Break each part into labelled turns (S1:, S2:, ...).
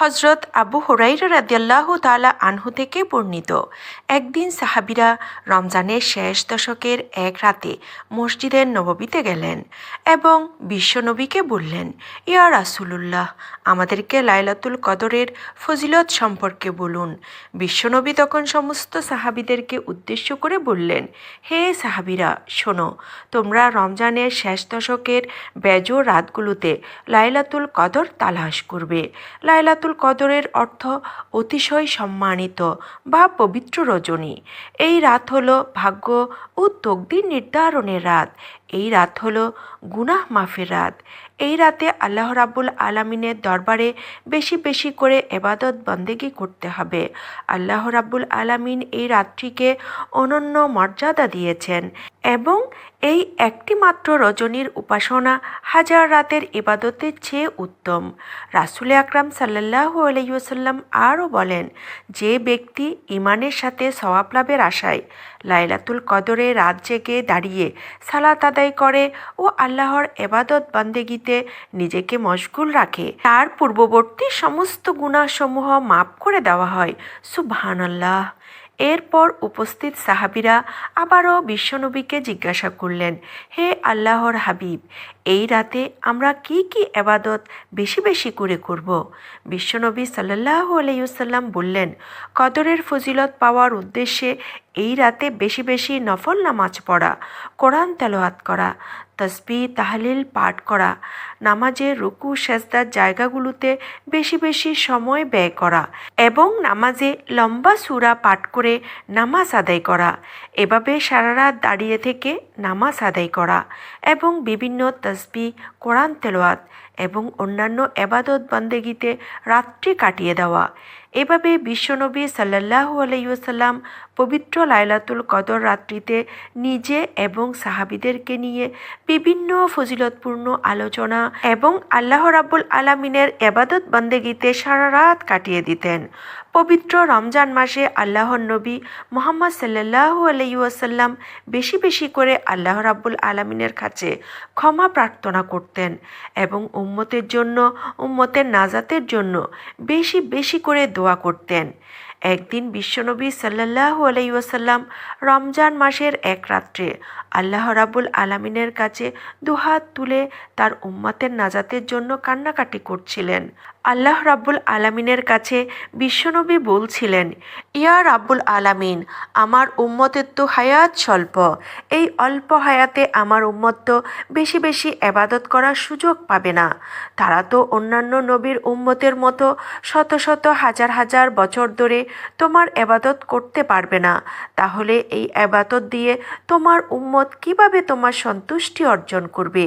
S1: হজরত আবু হুরাইরা রাদিয়াল্লাহ তালা আনহু থেকে বর্ণিত। একদিন সাহাবিরা রমজানের শেষ দশকের এক রাতে মসজিদের নববীতে গেলেন এবং বিশ্বনবীকে বললেন, ইয়া রাসুলুল্লাহ, আমাদেরকে লাইলাতুল কদরের ফজিলত সম্পর্কে বলুন। বিশ্বনবী তখন সমস্ত সাহাবিদেরকে উদ্দেশ্য করে বললেন, হে সাহাবিরা, শোনো, তোমরা রমজানের শেষ দশকের বেজো রাতগুলোতে লাইলাতুল কদর তালাশ করবে। লাইলাতুল কদরের অর্থ অতিশয় সম্মানিত বা পবিত্র রজনী। এই রাত হল ভাগ্য ও তকদির নির্ধারণের রাত। এই রাত হলো গুনাহ মাফের রাত। এই রাতে আল্লাহ রাব্বুল আলামিনের দরবারে বেশি বেশি করে এবাদত বন্দেগি করতে হবে। আল্লাহ রাব্বুল আলামিন এই রাত্রিকে অনন্য মর্যাদা দিয়েছেন এবং এই একটি মাত্র রজনীর উপাসনা হাজার রাতের ইবাদতের চেয়ে উত্তম। রাসুল আকরাম সাল্লাহ আলাইসাল্লাম আরও বলেন, যে ব্যক্তি ইমানের সাথে সওয়াব লাভের আশায় লাইলাতুল কদরে রাত জেগে দাঁড়িয়ে সালাত আদায় করে ও আল্লাহর এবাদত বান্দেগিতে নিজেকে মশগুল রাখে। তার পূর্ববর্তী সমস্ত গুণাসমূহ মাফ করে দেওয়া হয়। সুবহান আল্লাহ এরপর উপস্থিত সাহাবিরা আবারও বিশ্বনবীকে জিজ্ঞাসা করলেন, হে আল্লাহর হাবিব এই রাতে আমরা কি কি এবাদত বেশি বেশি করে করব? বিশ্বনবী সাল্লাহ আলাইসাল্লাম বললেন, কদরের ফজিলত পাওয়ার উদ্দেশ্যে এই রাতে বেশি বেশি নফল নামাজ পড়া, কোরআন তেলোয়াত করা, তসবি, তাহলিল পাঠ করা নামাজে রুকু, সেজদার জায়গাগুলোতে বেশি বেশি সময় ব্যয় করা এবং নামাজে লম্বা সুরা পাঠ করে নামাজ আদায় করা। এভাবে সারা রাত দাঁড়িয়ে থেকে নামাজ আদায় করা এবং বিভিন্ন তসবি কোরআন তেলোয়াত এবং অন্যান্য এবাদত বন্দেগিতে রাত্রি কাটিয়ে দেওয়া। এভাবে বিশ্বনবী সাল্লাহ আলাইসাল্লাম পবিত্র লাইলাতুল কদর রাত্রিতে নিজে এবং সাহাবিদেরকে নিয়ে বিভিন্ন ফজিলতপূর্ণ আলোচনা এবং আল্লাহ রাব্বুল আলামিনের এবাদত বন্দেগিতে সারা রাত কাটিয়ে দিতেন। পবিত্র রমজান মাসে আল্লাহর নবী মোহাম্মদ সাল্লাহ আলাইসাল্লাম বেশি বেশি করে আল্লাহ রাব্বুল আলামিনের কাছে ক্ষমা প্রার্থনা করতেন এবং উম্মতের জন্য, উম্মতের নাজাতের জন্য বেশি বেশি করে দোয়া করতেন। একদিন বিশ্বনবী সাল্লাহ আলাইসাল্লাম রমজান মাসের এক রাত্রে আল্লাহ রাবুল আলামিনের কাছে দুহাত তুলে তার উম্মতের নাজাতের জন্য কান্নাকাটি করছিলেন। আল্লাহ রাব্বুল আলামিনের কাছে বিশ্বনবী বলছিলেন, ইয়া রাব্বুল আলামিন, আমার উম্মতের তো হায়াত স্বল্প। এই অল্প হায়াতে আমার উম্মত তো বেশি বেশি এবাদত করার সুযোগ পাবে না। তারা তো অন্যান্য নবীর উম্মতের মতো শত শত হাজার হাজার বছর ধরে তোমার এবাদত করতে পারবে না। তাহলে এই এবাদত দিয়ে তোমার উম্মত কীভাবে তোমার সন্তুষ্টি অর্জন করবে?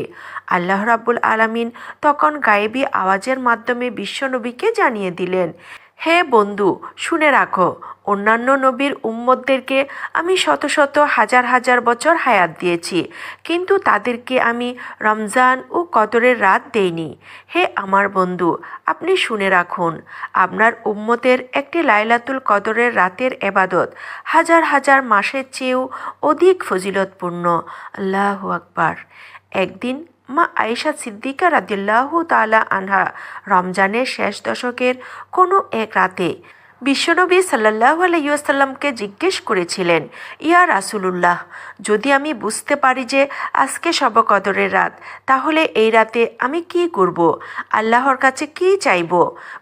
S1: আল্লাহ রাব্বুল আলামিন তখন গায়েবী আওয়াজের মাধ্যমে বিশ্বনবীকে জানিয়ে দিলেন হে বন্ধু, শুনে রাখো, অন্যান্য নবীর উম্মতদেরকে আমি শত শত হাজার হাজার বছর হায়াত দিয়েছি, কিন্তু তাদেরকে আমি রমজান ও কদরের রাত দেইনি। হে আমার বন্ধু, আপনি শুনে রাখুন, আপনার উম্মতের একটি লাইলাতুল কদরের রাতের এবাদত হাজার হাজার মাসের চেয়েও অধিক ফজিলতপূর্ণ। আল্লাহ আকবার। একদিন মা আয়েশা সিদ্দিকা রাদিল্লাহ তালা আনহা রমজানের শেষ দশকের কোনো এক রাতে বিশ্বনবী সাল্লাহ আলাইসাল্লামকে জিজ্ঞেস করেছিলেন, ইয়া রাসুলুল্লাহ, যদি আমি বুঝতে পারি যে আজকে সব কদরের রাত, তাহলে এই রাতে আমি কি করব? আল্লাহর কাছে কি চাইব?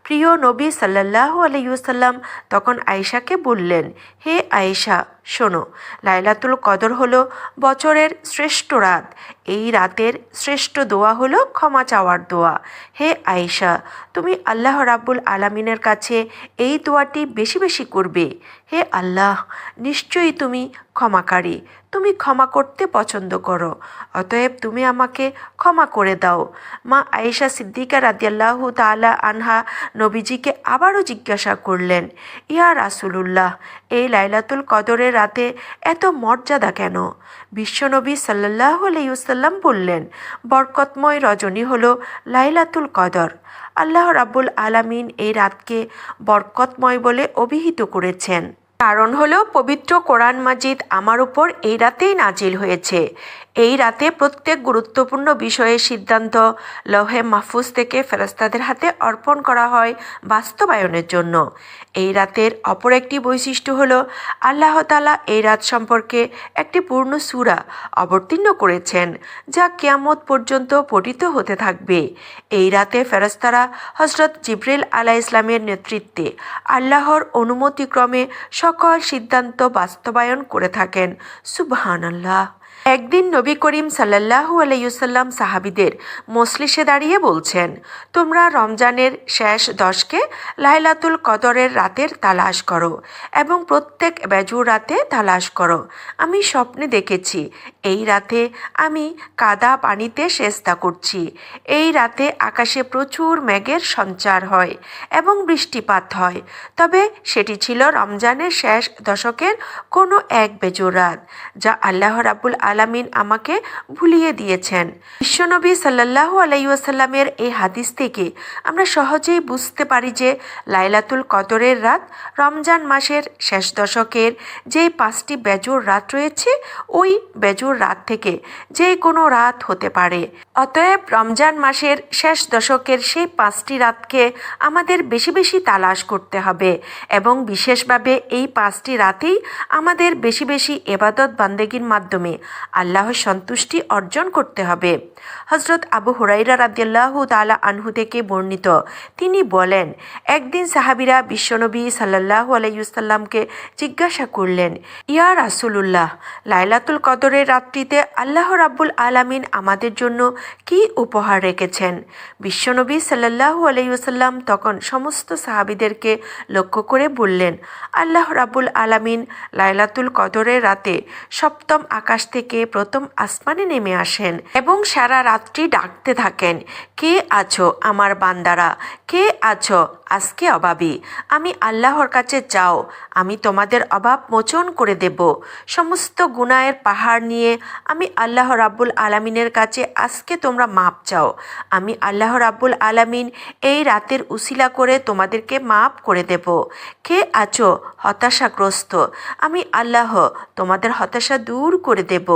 S1: প্রিয় নবী সাল্লাহ আলাইসাল্লাম তখন আয়েশাকে বললেন, হে আয়েশা শোনো, লাইলাতুল কদর হলো বছরের শ্রেষ্ঠ রাত। এই রাতের শ্রেষ্ঠ দোয়া হলো ক্ষমা চাওয়ার দোয়া। হে আয়েশা, তুমি আল্লাহ রাব্বুল আলামিনের কাছে এই দোয়াটি বেশি বেশি করবে। হে আল্লাহ, নিশ্চয়ই তুমি ক্ষমাকারী। তুমি ক্ষমা করতে পছন্দ করো। অতএব তুমি আমাকে ক্ষমা করে দাও। মা আয়েশা সিদ্দিকা রাদিয়াল্লাহ তালা আনহা নবীজিকে আবারও জিজ্ঞাসা করলেন, ইয়া রাসুলুল্লাহ, এই লাইলাতুল কদরের রাতে এত মর্যাদা কেন? বিশ্বনবী সাল্লাহ আলাইসাল্লাম বললেন, বরকতময় রজনী হল লাইলাতুল কদর। আল্লাহ রাব্বুল আলামিন এই রাতকে বরকতময় বলে অভিহিত করেছেন। কারণ হলো পবিত্র কোরআন মাজিদ আমার উপর এই রাতেই নাজিল হয়েছে। এই রাতে প্রত্যেক গুরুত্বপূর্ণ বিষয়ে সিদ্ধান্ত লৌহে মাহফুজ থেকে ফেরস্তাদের হাতে অর্পণ করা হয় বাস্তবায়নের জন্য। এই রাতের অপর একটি বৈশিষ্ট্য হল, আল্লাহ তালা এই রাত সম্পর্কে একটি পূর্ণ সূরা অবতীর্ণ করেছেন, যা কেয়ামত পর্যন্ত পঠিত হতে থাকবে। এই রাতে ফেরস্তারা হজরত জিব্রিল আলাহ ইসলামের নেতৃত্বে আল্লাহর অনুমতিক্রমে সকল সিদ্ধান্ত বাস্তবায়ন করে থাকেন। সুবহান আল্লাহ একদিন নবী করিম সাল্লাহু আলাইসাল্লাম সাহাবিদের মসলিসে দাঁড়িয়ে বলছেন, তোমরা রমজানের শেষ দশকে লাইলাতুল কদরের রাতের তালাশ করো এবং প্রত্যেক বেজুর রাতে তালাশ করো। আমি স্বপ্নে দেখেছি, এই রাতে আমি কাদা পানিতে সেস্তা করছি। এই রাতে আকাশে প্রচুর মেঘের সঞ্চার হয় এবং বৃষ্টিপাত হয়। তবে সেটি ছিল রমজানের শেষ দশকের কোনো এক বেজুর রাত, যা আল্লাহ রাবুল আলামিন আমাকে ভুলিয়ে দিয়েছেন। বিশ্বনবী সাল্লাহু আলাইসাল্লামের এই হাদিস থেকে আমরা সহজেই বুঝতে পারি যে লাইলাতুল কদরের রাত রমজান মাসের শেষ দশকের যেই পাঁচটি বেজুর রাত রয়েছে, ওই বেজুর রাত থেকে যে কোনো রাত হতে পারে। অতএব রমজান মাসের শেষ দশকের সেই পাঁচটি রাতকে আমাদের বেশি বেশি তালাশ করতে হবে এবং বিশেষভাবে এই পাঁচটি রাতেই আমাদের বেশি বেশি এবাদত বান্দেগীর মাধ্যমে আল্লাহর সন্তুষ্টি অর্জন করতে হবে। হজরত আবু হুরাইরা রাদিয়াল্লাহু তালা আনহু থেকে বর্ণিত। তিনি বলেন, একদিন সাহাবিরা বিশ্বনবী সাল্লাহু আলাইসাল্লামকে জিজ্ঞাসা করলেন, ইয়া রাসুলুল্লাহ, লাইলাতুল কদরের রাত্রিতে আল্লাহ রাব্বুল আলামিন আমাদের জন্য কি উপহার রেখেছেন? বিশ্বনবী সাল্লাহু আলাইসাল্লাম তখন সমস্ত সাহাবিদেরকে লক্ষ্য করে বললেন, আল্লাহ রাব্বুল আলামিন লাইলাতুল কদরের রাতে সপ্তম আকাশ থেকে প্রথম আসমানে নেমে আসেন এবং সারা রাত্রি ডাকতে থাকেন, কে আছো আমার বান্দারা? কে আছো আজকে অভাবী আমি আল্লাহর কাছে যাও, আমি তোমাদের অভাব মোচন করে দেব। সমস্ত গুনায়ের পাহাড় নিয়ে আমি আল্লাহ রাব্বুল আলামিনের কাছে আজকে তোমরা মাপ চাও। আমি আল্লাহ রাব্বুল আলামিন এই রাতের উসিলা করে তোমাদেরকে মাপ করে দেব। কে আছো? হতাশাগ্রস্ত। আমি আল্লাহ, তোমাদের হতাশা দূর করে দেব।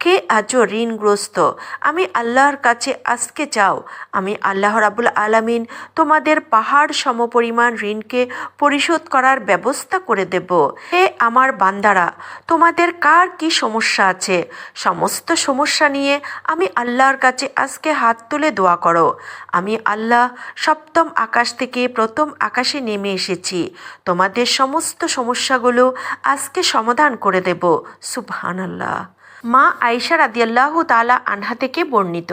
S1: কে আছো ঋণগ্রস্ত? আমি আল্লাহর কাছে আজকে যাও আমি আল্লাহ রাবুল আলামিন তোমাদের পাহাড় সমপরিমাণ ঋণকে পরিশোধ করার ব্যবস্থা করে দেব। হে আমার বান্দারা, তোমাদের কার কি সমস্যা আছে? সমস্ত সমস্যা নিয়ে আমি আল্লাহর কাছে আজকে হাত তুলে দোয়া করো। আমি আল্লাহ সপ্তম আকাশ থেকে প্রথম আকাশে নেমে এসেছি। তোমাদের সমস্ত সমস্যাগুলো আজকে সমাধান করে দেব। সুবহান আল্লাহ মা আয়সা রাদিয়াল্লাহ তালা আনহা থেকে বর্ণিত।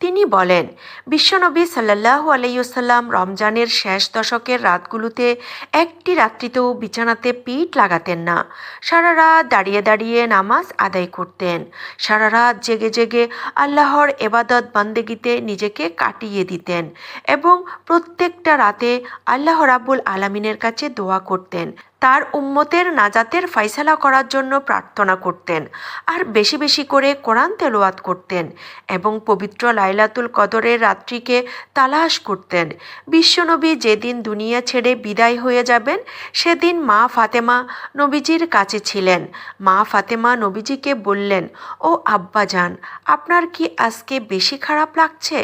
S1: তিনি বলেন, বিশ্বনবী সাল্লাহু আলাইসাল্লাম রমজানের শেষ দশকের রাতগুলোতে একটি রাত্রিতেও বিছানাতে পিঠ লাগাতেন না। সারা রাত দাঁড়িয়ে দাঁড়িয়ে নামাজ আদায় করতেন। সারা রাত জেগে জেগে আল্লাহর এবাদত বান্দেগিতে নিজেকে কাটিয়ে দিতেন এবং প্রত্যেকটা রাতে আল্লাহ রাবুল আলামিনের কাছে দোয়া করতেন। তার উম্মতের নাজাতের ফাইসালা করার জন্য প্রার্থনা করতেন আর বেশি বেশি করে কোরআন তেলোয়াত করতেন এবং পবিত্র লাইলাতুল কদরের রাত্রিকে তালাশ করতেন। বিশ্বনবী যেদিন দুনিয়া ছেড়ে বিদায় হয়ে যাবেন, সেদিন মা ফাতেমা নবীজির কাছে ছিলেন। মা ফাতেমা নবীজিকে বললেন, ও আব্বা যান আপনার কি আজকে বেশি খারাপ লাগছে?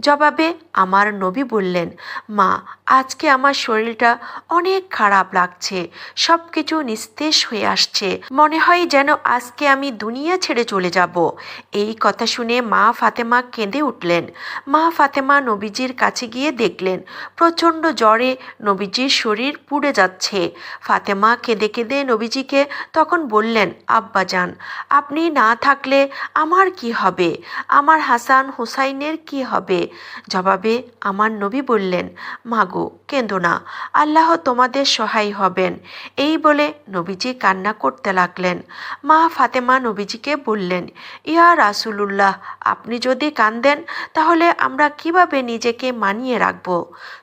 S1: জবাবে আমার নবী বললেন, মা, আজকে আমার শরীরটা অনেক খারাপ লাগছে। সব কিছু নিস্তেজ হয়ে আসছে। মনে হয় যেন আজকে আমি দুনিয়া ছেড়ে চলে যাব। এই কথা শুনে মা ফাতেমা কেঁদে উঠলেন। মা ফাতেমা নবীজির কাছে গিয়ে দেখলেন, প্রচণ্ড জ্বরে নবীজির শরীর পুড়ে যাচ্ছে। ফাতেমা কেঁদে কেঁদে নবীজিকে তখন বললেন আব্বা যান আপনি না থাকলে আমার কি হবে? আমার হাসান হুসাইনের কি হবে? জবাবে আমার নবী বললেন, মাগো, কেঁদো না। আল্লাহ তোমাদের সহায় হবেন। এই বলে নবীজি কান্না করতে লাগলেন। মা ফাতেমা নবীজিকে বললেন, ইয়া রাসুলুল্লাহ, আপনি যদি কান্দেন, তাহলে আমরা কীভাবে নিজেকে মানিয়ে রাখব?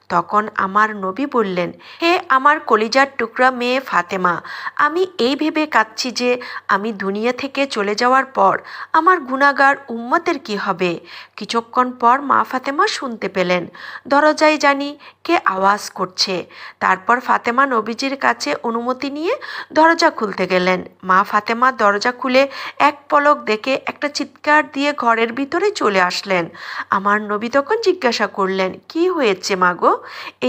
S1: তখন আমার নবী বললেন, হে আমার কলিজার টুকরা মেয়ে ফাতেমা। আমি এই ভেবে কাঁদছি যে আমি দুনিয়া থেকে চলে যাওয়ার পর আমার গুণাগার উম্মতের কি হবে? কিছুক্ষণ পর মা ফাতেমা শুনতে পেলেন। দরজায় জানি কে আওয়াজ করছে। তারপর ফাতেমা নবীজির কাছে অনুমতি নিয়ে দরজা খুলতে গেলেন। মা ফাতেমা দরজা খুলে এক পলক দেখে একটা চিৎকার দিয়ে ঘরের ভিতরে চলে আসলেন। আমার নবী তখন জিজ্ঞাসা করলেন, কি হয়েছে মা গো?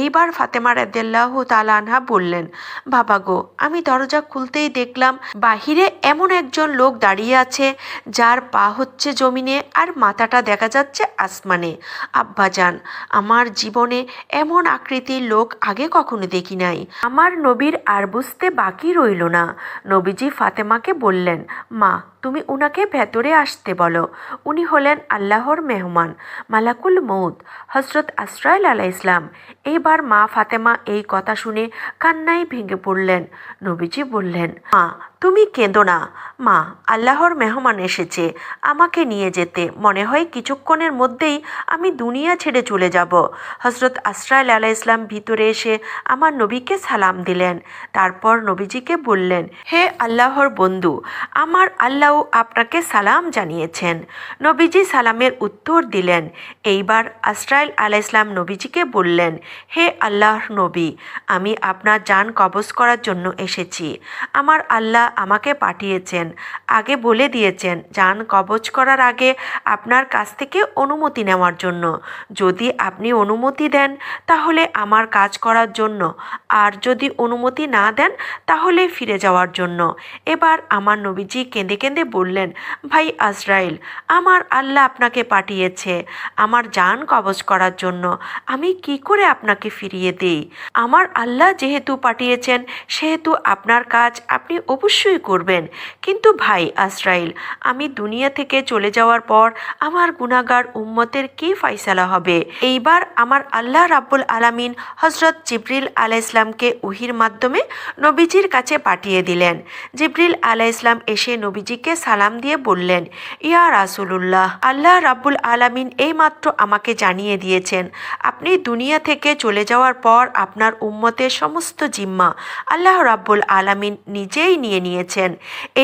S1: এইবার ফাতেমা রাদিয়াল্লাহ তালা আনহা বললেন, বাবা গো, আমি দরজা খুলতেই দেখলাম বাহিরে এমন একজন লোক দাঁড়িয়ে আছে, যার পা হচ্ছে জমিনে আর মাথাটা দেখা যাচ্ছে আসমানে। আব্বাজান আমার জীবনে এমন আকৃতির লোক আগে কখনো দেখি নাই। আমার নবীর আর বুঝতে বাকি রইল না। নবীজি ফাতেমাকে বললেন, মা, তুমি উনাকে ভেতরে আসতে বলো। উনি হলেন আল্লাহর মেহমান, মালাকুল মৌদ হজরত আসরাইল আলাহ ইসলাম এইবার মা ফাতেমা এই কথা শুনে কান্নাই ভেঙে পড়লেন। নবীজি বললেন, মা তুমি কেঁদো না। মা, আল্লাহর মেহমান এসেছে। আমাকে নিয়ে যেতে। মনে হয় কিছুক্ষণের মধ্যেই আমি দুনিয়া ছেড়ে চলে যাব। হজরত আসরাইল আলাহ ইসলাম ভিতরে এসে আমার নবীকে সালাম দিলেন। তারপর নবীজিকে বললেন, হে আল্লাহর বন্ধু, আমার আল্লাহ আপনাকে সালাম জানিয়েছেন। নবীজি সালামের উত্তর দিলেন। এইবার আসরাইল আলাহ ইসলাম নবীজিকে বললেন, হে আল্লাহর নবী, আমি আপনার যান কবজ করার জন্য এসেছি। আমার আল্লাহ আমাকে পাঠিয়েছেন। আগে বলে দিয়েছেন, যান কবজ করার আগে আপনার কাছ থেকে অনুমতি নেওয়ার জন্য। যদি আপনি অনুমতি দেন, তাহলে আমার কাজ করার জন্য। আর যদি অনুমতি না দেন, তাহলে ফিরে যাওয়ার জন্য। এবার আমার নবীজি কেঁদে কেঁদে বললেন, ভাই আজরাইল, আমার আল্লাহ আপনাকে পাঠিয়েছে। আমার যান কবজ করার জন্য। আমি কি করে আপনাকে ফিরিয়ে দিই? আমার আল্লাহ যেহেতু পাঠিয়েছেন, সেহেতু আপনার কাজ আপনি অবশ্যই করবেন। কিন্তু ভাই আসরাইল আমি দুনিয়া থেকে চলে যাওয়ার পর আমার গুণাগার উম্মতের কি ফাইসালা হবে? এইবার আমার আল্লাহ রাব্বুল আলামিন হজরত জিব্রিল আলাহ ইসলামকে উহির মাধ্যমে নবীজির কাছে পাঠিয়ে দিলেন। জিব্রিল আলাহ ইসলাম এসে নবীজিকে সালাম দিয়ে বললেন, ইয়া রাসুলুল্লাহ, আল্লাহ রাব্বুল আলামিন এইমাত্র আমাকে জানিয়ে দিয়েছেন, আপনি দুনিয়া থেকে চলে যাওয়ার পর আপনার উম্মতের সমস্ত জিম্মা আল্লাহ রাব্বুল আলামিন নিজেই নিয়ে নিয়ে নিয়েছেন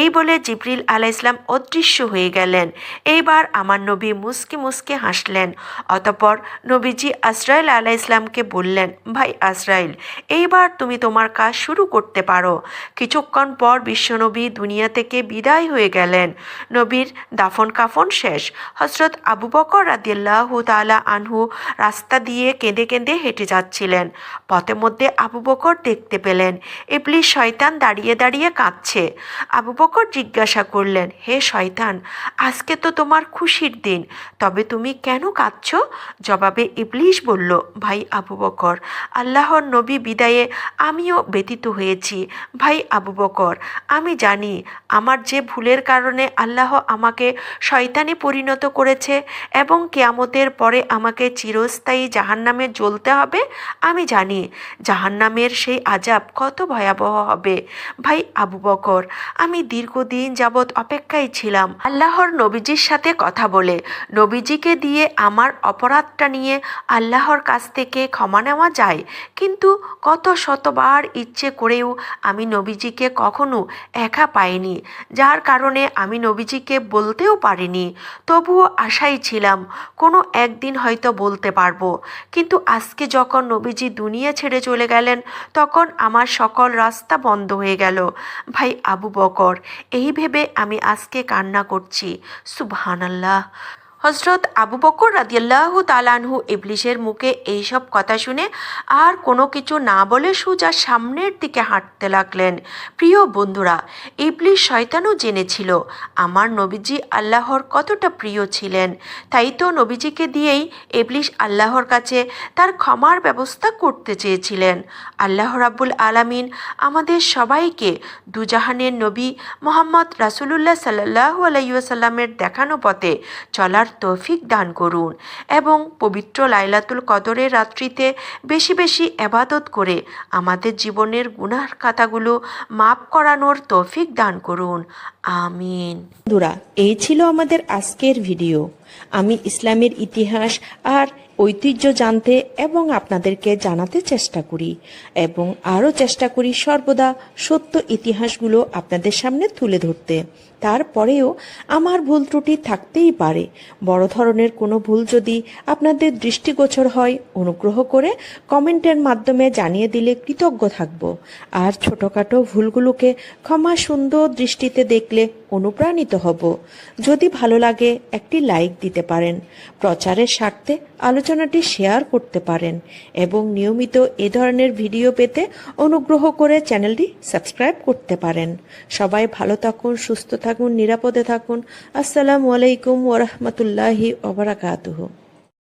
S1: এই বলে জিব্রিল আলাহ ইসলাম অদৃশ্য হয়ে গেলেন। এইবার আমার নবী মুসকে মুসকে হাসলেন। অতপর নবীজি আজরাইল আলাহ ইসলামকে বললেন, ভাই আজরাইল, এইবার তুমি তোমার কাজ শুরু করতে পারো। কিছুক্ষণ পর বিশ্বনবী দুনিয়া থেকে বিদায় হয়ে গেলেন। নবীর দাফন কাফন শেষ। হজরত আবু বকর রাদিয়াল্লাহু তাআলা আনহু রাস্তা দিয়ে কেঁদে কেঁদে হেঁটে যাচ্ছিলেন। পথে মধ্যে আবু বকর দেখতে পেলেন। ইবলিশ শয়তান দাঁড়িয়ে দাঁড়িয়ে কাঁদছে। আবু বকর জিজ্ঞাসা করলেন, হে শয়তান, আজকে তো তোমার খুশির দিন, তবে তুমি কেন কাঁদছ? জবাবে ইবলিশ বলল, ভাই আবু বকর, আল্লাহর নবী বিদায়ে আমিও ব্যতীত হয়েছি। ভাই আবু বকর, আমি জানি আমার যে ভুলের কারণে আল্লাহ আমাকে শয়তানে পরিণত করেছে এবং কেয়ামতের পরে আমাকে চিরস্থায়ী জাহান্নামে জ্বলতে হবে, আমি জানি জাহান্নামের সেই আজাব কত ভয়াবহ হবে। ভাই আবু বকর আমি দীর্ঘদিন যাবৎ অপেক্ষায় ছিলাম। আল্লাহর নবীজির সাথে কথা বলে। নবীজিকে দিয়ে আমার অপরাধটা নিয়ে আল্লাহর কাছ থেকে ক্ষমা নেওয়া যায়। কিন্তু কত শতবার ইচ্ছে করেও আমি নবীজিকে কখনো একা পাইনি। যার কারণে আমি নবীজিকে বলতেও পারিনি। তবুও আশাই ছিলাম, কোনো একদিন হয়তো বলতে পারব। কিন্তু আজকে যখন নবীজি দুনিয়া ছেড়ে চলে গেলেন, তখন আমার সকল রাস্তা বন্ধ হয়ে গেল। ভাই আবু বকর। এই ভেবে আমি আজকে কান্না করছি। সুবহানাল্লাহ। হজরত আবু বকর রাদিয়াল্লাহু তালানহু ইবলিশের মুখে এইসব কথা শুনে আর কোনো কিছু না বলে সোজা সামনের দিকে হাঁটতে লাগলেন। প্রিয় বন্ধুরা, ইবলিশ শয়তানও জেনেছিল আমার নবীজি আল্লাহর কতটা প্রিয় ছিলেন। তাই তো নবীজিকে দিয়েই ইবলিশ আল্লাহর কাছে তার ক্ষমার ব্যবস্থা করতে চেয়েছিলেন। আল্লাহ রাব্বুল আলামিন আমাদের সবাইকে দুজাহানের নবী মোহাম্মদ রাসুলুল্লাহ সাল্লাহু আলাইসাল্লামের দেখানো পথে চলার তৌফিক দান করুন এবং পবিত্র লাইলাতুল কদরের রাত্রিতে বেশি বেশি এবাদত করে আমাদের জীবনের গুনার খাতাগুলো মাপ করানোর তৌফিক দান করুন। আমিন। বন্ধুরা, এই ছিল আমাদের আজকের ভিডিও। আমি ইসলামের ইতিহাস আর ঐতিহ্য জানতে এবং আপনাদেরকে জানাতে চেষ্টা করি এবং আরও চেষ্টা করি সর্বদা সত্য ইতিহাসগুলো আপনাদের সামনে তুলে ধরতে। তারপরেও আমার ভুল ত্রুটি থাকতেই পারে। বড় ধরনের কোনো ভুল যদি আপনাদের দৃষ্টিগোচর হয়, অনুগ্রহ করে কমেন্টের মাধ্যমে জানিয়ে দিলে কৃতজ্ঞ থাকব। আর ছোটোখাটো ভুলগুলোকে ক্ষমা সুন্দর দৃষ্টিতে দেখলে অনুপ্রাণিত হব। যদি ভালো লাগে, একটি লাইক দিতে পারেন, প্রচারের স্বার্থে আলোচনাটি শেয়ার করতে পারেন এবং নিয়মিত এ ধরনের ভিডিও পেতে অনুগ্রহ করে চ্যানেলটি সাবস্ক্রাইব করতে পারেন। সবাই ভালো থাকুন, সুস্থ থাকুন নিরাপদে থাকুন। আসসালামু আলাইকুম ওরহমতুল্লাহি ওবরাকাতুহু